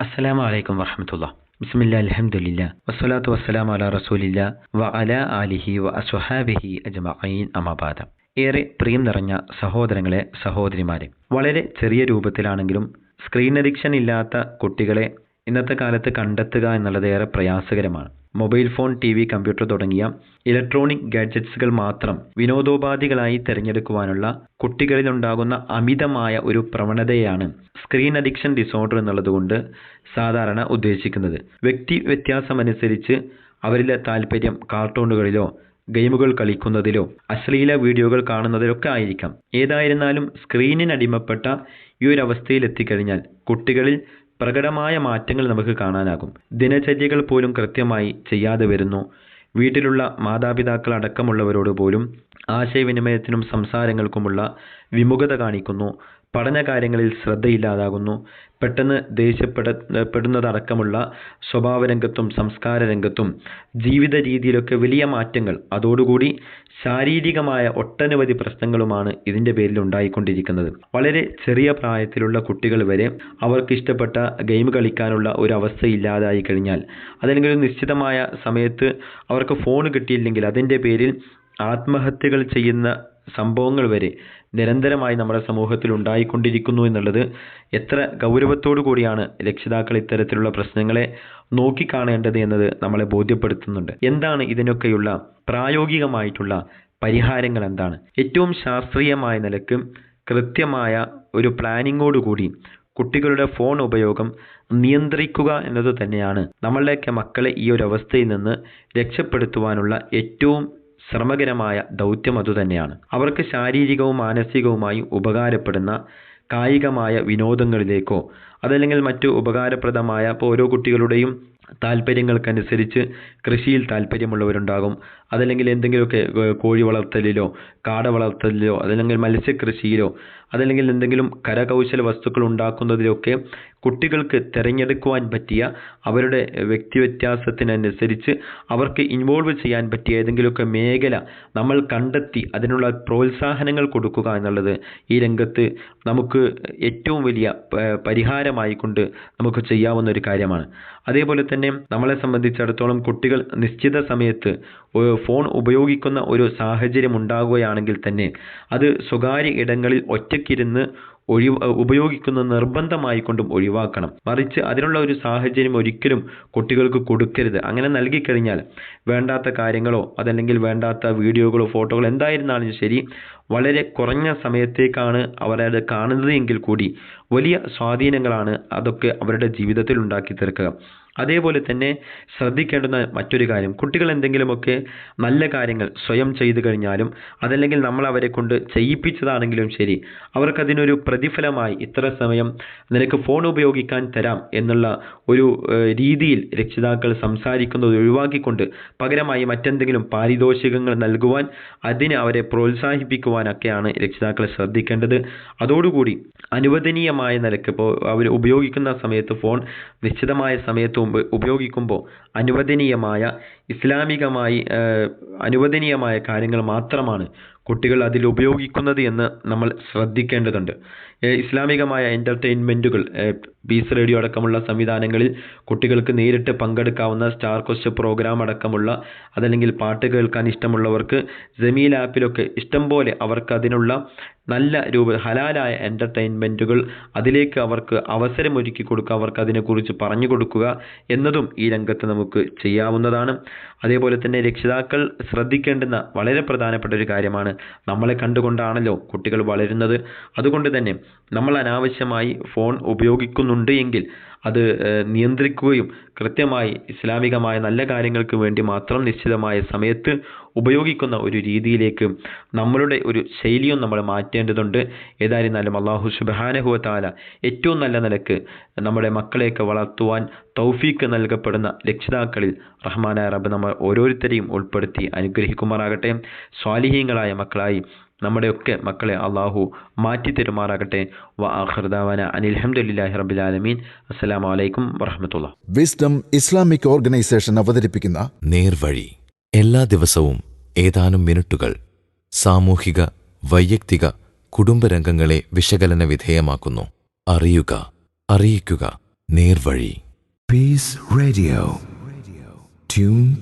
അസ്സലാമു അലൈക്കും വറഹമത്തുള്ള ബിസ്മില്ല അലഹമുല്ല വസ്സലാത്തു വസ്സലാം അല റസൂലില്ല വ അല അലിഹി വ അസ്വഹാബിഹി അജ്മഈൻ അമാബാദ ഏറെ പ്രിയം നിറഞ്ഞ സഹോദരങ്ങളെ സഹോദരിമാരെ വളരെ ചെറിയ രൂപത്തിലാണെങ്കിലും സ്ക്രീൻ അഡിക്ഷൻ ഇല്ലാത്ത കുട്ടികളെ ഇന്നത്തെ കാലത്ത് കണ്ടെത്തുക എന്നുള്ളത് ഏറെ പ്രയാസകരമാണ്. Mobile phone T V computer തുടങ്ങിയ ഇലക്ട്രോണിക് ഗാഡ്ജറ്റ്സുകൾ മാത്രം വിനോദോപാധികളായി തിരഞ്ഞെടുക്കുവാനുള്ള കുട്ടികളിലുണ്ടാകുന്ന അമിതമായ ഒരു പ്രവണതയാണ് സ്ക്രീൻ അഡിക്ഷൻ ഡിസോർഡർ എന്നുള്ളതുകൊണ്ട് സാധാരണ ഉദ്ദേശിക്കുന്നത്. വ്യക്തി വ്യത്യാസമനുസരിച്ച് അവരിലെ താല്പര്യം കാർട്ടൂണുകളിലോ ഗെയിമുകൾ കളിക്കുന്നതിലോ അശ്ലീല വീഡിയോകൾ കാണുന്നതിലോ കാണുന്നതിലൊക്കെ ആയിരിക്കാം. ഏതായിരുന്നാലും സ്ക്രീനിനടിമപ്പെട്ട ഈ ഒരു അവസ്ഥയിൽ എത്തിക്കഴിഞ്ഞാൽ കുട്ടികളിൽ പ്രകടമായ മാറ്റങ്ങൾ നമുക്ക് കാണാനാകും. ദിനചര്യകൾ പോലും കൃത്യമായി ചെയ്യാതെ വരുന്നു. വീട്ടിലുള്ള മാതാപിതാക്കൾ അടക്കമുള്ളവരോട് പോലും ആശയവിനിമയത്തിനും സംസാരങ്ങൾക്കുമുള്ള വിമുഖത കാണിക്കുന്നു. പഠന കാര്യങ്ങളിൽ ശ്രദ്ധയില്ലാതാകുന്നു. പെട്ടെന്ന് ദേഷ്യപ്പെടപ്പെടുന്നതടക്കമുള്ള സ്വഭാവരംഗത്തും സംസ്കാര രംഗത്തും ജീവിത രീതിയിലൊക്കെ വലിയ മാറ്റങ്ങൾ അതോടുകൂടി ശാരീരികമായ ഒട്ടനവധി പ്രശ്നങ്ങളുമാണ് ഇതിന്റെ പേരിൽ ഉണ്ടായിക്കൊണ്ടിരിക്കുന്നത്. വളരെ ചെറിയ പ്രായത്തിലുള്ള കുട്ടികൾ വരെ അവർക്ക് ഇഷ്ടപ്പെട്ട ഗെയിം കളിക്കാനുള്ള ഒരു അവസ്ഥ ഇല്ലാതായി കഴിഞ്ഞാൽ അതല്ലെങ്കിൽ ഒരു നിശ്ചിതമായ സമയത്ത് അവർക്ക് ഫോൺ കിട്ടിയില്ലെങ്കിൽ അതിന്റെ പേരിൽ ആത്മഹത്യകൾ ചെയ്യുന്ന സംഭവങ്ങൾ വരെ നിരന്തരമായി നമ്മുടെ സമൂഹത്തിൽ ഉണ്ടായിക്കൊണ്ടിരിക്കുന്നു എന്നുള്ളത് എത്ര ഗൗരവത്തോടു കൂടിയാണ് രക്ഷിതാക്കൾ ഇത്തരത്തിലുള്ള പ്രശ്നങ്ങളെ നോക്കിക്കാണേണ്ടത് എന്നത് നമ്മളെ ബോധ്യപ്പെടുത്തുന്നുണ്ട്. എന്താണ് ഇതിനൊക്കെയുള്ള പ്രായോഗികമായിട്ടുള്ള പരിഹാരങ്ങൾ എന്താണ്? ഏറ്റവും ശാസ്ത്രീയമായ നിലയ്ക്ക് കൃത്യമായ ഒരു പ്ലാനിങ്ങോടുകൂടി കുട്ടികളുടെ ഫോൺ ഉപയോഗം നിയന്ത്രിക്കുക എന്നത് തന്നെയാണ് നമ്മളുടെയൊക്കെ മക്കളെ ഈ ഒരു അവസ്ഥയിൽ നിന്ന് രക്ഷപ്പെടുത്തുവാനുള്ള ഏറ്റവും ശ്രമകരമായ ദൗത്യം അതുതന്നെയാണ് അവർക്ക് ശാരീരികവും മാനസികവുമായി ഉപകാരപ്പെടുന്ന കായികമായ വിനോദങ്ങളിലേക്കോ അതല്ലെങ്കിൽ മറ്റു ഉപകാരപ്രദമായ ഇപ്പോൾ ഓരോ കുട്ടികളുടെയും താല്പര്യങ്ങൾക്കനുസരിച്ച് കൃഷിയിൽ താല്പര്യമുള്ളവരുണ്ടാകും അതല്ലെങ്കിൽ എന്തെങ്കിലുമൊക്കെ കോഴി വളർത്തലിലോ കാട വളർത്തലിലോ അതല്ലെങ്കിൽ മത്സ്യകൃഷിയിലോ അതല്ലെങ്കിൽ എന്തെങ്കിലും കരകൗശല വസ്തുക്കൾ ഉണ്ടാക്കുന്നതിലൊക്കെ കുട്ടികൾക്ക് തിരഞ്ഞെടുക്കുവാൻ പറ്റിയ അവരുടെ വ്യക്തി വ്യത്യാസത്തിനനുസരിച്ച് അവർക്ക് ഇൻവോൾവ് ചെയ്യാൻ പറ്റിയ ഏതെങ്കിലുമൊക്കെ മേഖല നമ്മൾ കണ്ടെത്തി അതിനുള്ള പ്രോത്സാഹനങ്ങൾ കൊടുക്കുക എന്നുള്ളത് ഈ രംഗത്ത് നമുക്ക് ഏറ്റവും വലിയ പരിഹാരമായി കൊണ്ട് നമുക്ക് ചെയ്യാവുന്ന ഒരു കാര്യമാണ്. അതേപോലെ തന്നെ നമ്മളെ സംബന്ധിച്ചിടത്തോളം കുട്ടികൾ നിശ്ചിത സമയത്ത് ഫോൺ ഉപയോഗിക്കുന്ന ഒരു സാഹചര്യം ഉണ്ടാകുകയാണെങ്കിൽ തന്നെ അത് സ്വകാര്യ ഇടങ്ങളിൽ ഒറ്റയ്ക്കിരുന്ന് ഒഴി ഉപയോഗിക്കുന്ന നിർബന്ധമായിക്കൊണ്ടും ഒഴിവാക്കണം. മറിച്ച് അതിനുള്ള ഒരു സാഹചര്യം ഒരിക്കലും കുട്ടികൾക്ക് കൊടുക്കരുത്. അങ്ങനെ നൽകിക്കഴിഞ്ഞാൽ വേണ്ടാത്ത കാര്യങ്ങളോ അതല്ലെങ്കിൽ വേണ്ടാത്ത വീഡിയോകളോ ഫോട്ടോകളോ എന്തായിരുന്നാലും ശരി വളരെ കുറഞ്ഞ സമയത്തേക്കാണ് അവരത് കാണുന്നത് എങ്കിൽ കൂടി വലിയ സ്വാധീനങ്ങളാണ് അതൊക്കെ അവരുടെ ജീവിതത്തിൽ ഉണ്ടാക്കി തീർക്കുക. അതേപോലെ തന്നെ ശ്രദ്ധിക്കേണ്ടുന്ന മറ്റൊരു കാര്യം കുട്ടികൾ എന്തെങ്കിലുമൊക്കെ നല്ല കാര്യങ്ങൾ സ്വയം ചെയ്തു കഴിഞ്ഞാലും അതല്ലെങ്കിൽ നമ്മൾ അവരെ കൊണ്ട് ചെയ്യിപ്പിച്ചതാണെങ്കിലും ശരി അവർക്കതിനൊരു പ്രതിഫലമായി ഇത്ര സമയം നിനക്ക് ഫോൺ ഉപയോഗിക്കാൻ തരാം എന്നുള്ള ഒരു രീതിയിൽ രക്ഷിതാക്കൾ സംസാരിക്കുന്നത് ഒഴിവാക്കിക്കൊണ്ട് പകരമായി മറ്റെന്തെങ്കിലും പാരിതോഷികങ്ങൾ നൽകുവാൻ അതിന് അവരെ പ്രോത്സാഹിപ്പിക്കുവാനൊക്കെയാണ് രക്ഷിതാക്കൾ ശ്രദ്ധിക്കേണ്ടത്. അതോടുകൂടി അനുവദനീയമായ നിലയ്ക്ക് ഇപ്പോൾ അവർ ഉപയോഗിക്കുന്ന സമയത്ത് ഫോൺ നിശ്ചിതമായ സമയത്ത് മുമ്പ് ഉപയോഗിക്കുമ്പോൾ അനുവദനീയമായ ഇസ്ലാമികമായി അനുവദനീയമായ കാര്യങ്ങൾ മാത്രമാണ് കുട്ടികൾ അതിൽ ഉപയോഗിക്കുന്നത് എന്ന് നമ്മൾ ശ്രദ്ധിക്കേണ്ടതുണ്ട്. ഇസ്ലാമികമായ എന്റർടൈൻമെന്റുകൾ പീസ് റേഡിയോ അടക്കമുള്ള സംവിധാനങ്ങളിൽ കുട്ടികൾക്ക് നേരിട്ട് പങ്കെടുക്കാവുന്ന സ്റ്റാർ ക്വസ്റ്റ് പ്രോഗ്രാം അടക്കമുള്ള അതല്ലെങ്കിൽ പാട്ട് കേൾക്കാൻ ഇഷ്ടമുള്ളവർക്ക് ജമീൽ ആപ്പിലൊക്കെ ഇഷ്ടം പോലെ അവർക്ക് അതിനുള്ള നല്ല രൂപ ഹലാലായ എന്റർടൈൻമെന്റുകൾ അതിലേക്ക് അവർക്ക് അവസരമൊരുക്കി കൊടുക്കുക അവർക്ക് അതിനെക്കുറിച്ച് പറഞ്ഞു കൊടുക്കുക എന്നതും ഈ രംഗത്ത് നമുക്ക് ചെയ്യാവുന്നതാണ്. അതേപോലെ തന്നെ രക്ഷിതാക്കൾ ശ്രദ്ധിക്കേണ്ടുന്ന വളരെ പ്രധാനപ്പെട്ട ഒരു കാര്യമാണ് നമ്മളെ കണ്ടുകൊണ്ടാണല്ലോ കുട്ടികൾ വളരുന്നത്. അതുകൊണ്ട് തന്നെ നമ്മൾ അനാവശ്യമായി ഫോൺ ഉപയോഗിക്കുന്നുണ്ട് എങ്കിൽ അത് നിയന്ത്രിക്കുകയും കൃത്യമായി ഇസ്ലാമികമായ നല്ല കാര്യങ്ങൾക്ക് വേണ്ടി മാത്രം നിശ്ചിതമായ സമയത്ത് ഉപയോഗിക്കുന്ന ഒരു രീതിയിലേക്ക് നമ്മളുടെ ഒരു ശൈലിയും നമ്മൾ മാറ്റേണ്ടതുണ്ട്. ഏതായിരുന്നാലും അള്ളാഹു സുബാനഹുവത്താല ഏറ്റവും നല്ല നിലയ്ക്ക് നമ്മുടെ മക്കളെയൊക്കെ വളർത്തുവാൻ തൗഫീക്ക് നൽകപ്പെടുന്ന രക്ഷിതാക്കളിൽ റഹ്മാനായ റബ്ബ് നമ്മൾ ഓരോരുത്തരെയും ഉൾപ്പെടുത്തി അനുഗ്രഹിക്കുമാറാകട്ടെ. സ്വാലിഹീങ്ങളായ മക്കളായി നമ്മുടെയൊക്കെ മക്കളെ അള്ളാഹു മാറ്റി തരുമാറാകട്ടെ. വ ആഹ്ർദാവന അനിൽഹമുല്ലാഹി റബ്ബിലാലമീൻ അസ്സലാമു അലൈക്കും വറഹമത്തുള്ള. വിസ്ഡം ഇസ്ലാമിക് ഓർഗനൈസേഷൻ അവതരിപ്പിക്കുന്ന നേർവഴി. എല്ലാ ദിവസവും ഏതാനും മിനിറ്റുകൾ സാമൂഹിക വൈയക്തിക കുടുംബരംഗങ്ങളെ വിശകലന വിധേയമാക്കുന്നു. അറിയുക അറിയിക്കുക. നേർവഴി. Piece radio to